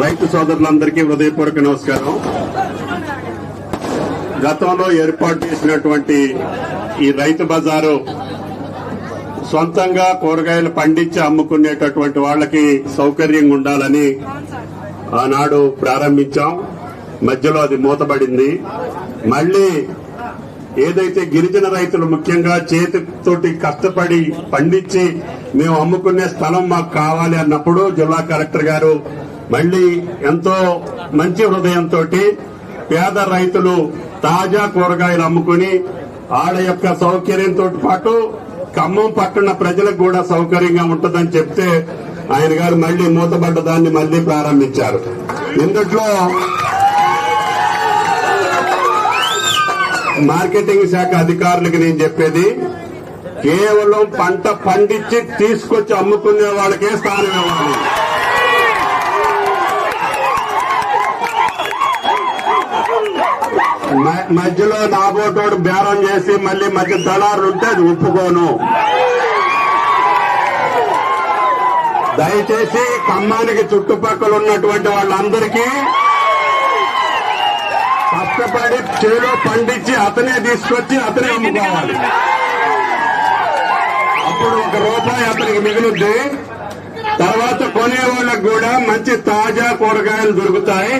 రైతు సోదరులందరికీ హృదయపూర్వక నమస్కారం. గతంలో ఏర్పాటు చేసినటువంటి ఈ రైతు బజారు సొంతంగా కూరగాయలు పండించి అమ్ముకునేటటువంటి వాళ్ళకి సౌకర్యంగా ఉండాలని ఆనాడు ప్రారంభించాం. మధ్యలో అది మూతబడింది. మళ్ళీ ఏదైతే గిరిజన రైతులు ముఖ్యంగా చేతితోటి కష్టపడి పండించి మేము అమ్ముకునే స్థలం మాకు కావాలి అన్నప్పుడు జిల్లా కలెక్టర్ గారు మళ్ళీ ఎంతో మంచి హృదయంతో పేద రైతులు తాజా కూరగాయలు అమ్ముకుని వాళ్ళ యొక్క సౌకర్యంతో పాటు ఖమ్మం పట్టణ ప్రజలకు కూడా సౌకర్యంగా ఉంటుందని చెప్తే ఆయన గారు మళ్ళీ మూతబడ్డ దాన్ని మళ్ళీ ప్రారంభించారు. ఇందుట్లో మార్కెటింగ్ శాఖ అధికారులకు నేను చెప్పేది కేవలం పంట పండించి తీసుకొచ్చి అమ్ముకునే వాళ్ళకే స్థానం ఇవ్వాలి. మధ్యలో నాబోటోడు బేరం చేసి మళ్ళీ మధ్య దళారులు ఉంటే అది ఒప్పుకోను. దయచేసి ఖమ్మానికి చుట్టుపక్కల ఉన్నటువంటి వాళ్ళందరికీ కష్టపడి చేలో పండించి అతనే తీసుకొచ్చి అతనే అమ్ముకోవాలి. అప్పుడు ఒక రూపాయి అతనికి మిగులుద్ది తర్వాత కొనే వాళ్ళకు కూడా మంచి తాజా కూరగాయలు దొరుకుతాయి.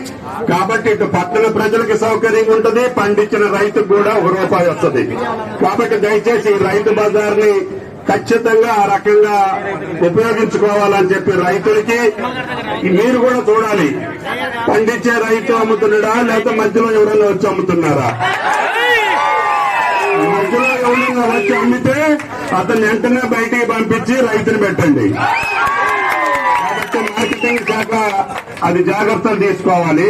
కాబట్టి ఇటు పట్టణ ప్రజలకి సౌకర్యం ఉంటుంది పండించిన రైతుకు కూడా ఒక రూపాయి వస్తుంది. కాబట్టి దయచేసి రైతు రైతు బజార్ని ఖచ్చితంగా ఆ రకంగా ఉపయోగించుకోవాలని చెప్పి రైతులకి మీరు కూడా చూడాలి. పండించే రైతు అమ్ముతున్నాడా లేకపోతే మధ్యలో ఎవరైనా వచ్చి అమ్ముతున్నారా? మధ్యలో ఎవరైనా వచ్చి అమ్మితే అతను వెంటనే బయటికి పంపించి రైతుని పెట్టండి. మార్కెటింగ్ శాఖ అది జాగ్రత్తలు తీసుకోవాలి.